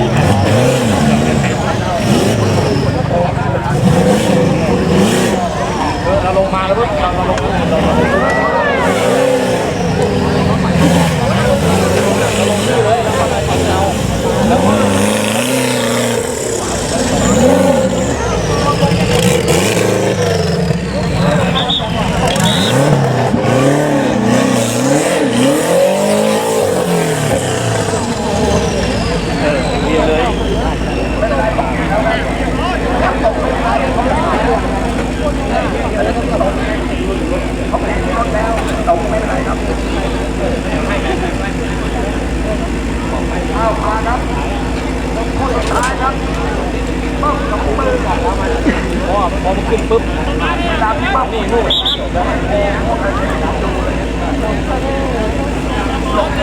ดีเราลงมาแล้วเราลงมา พิ่มกับมือก่อนแล้วมันเพราะว่าพอมันขึ้นปุ๊บตามที่เพิ่มนี่นู่นเพิ่มอะไรครับน้องเอ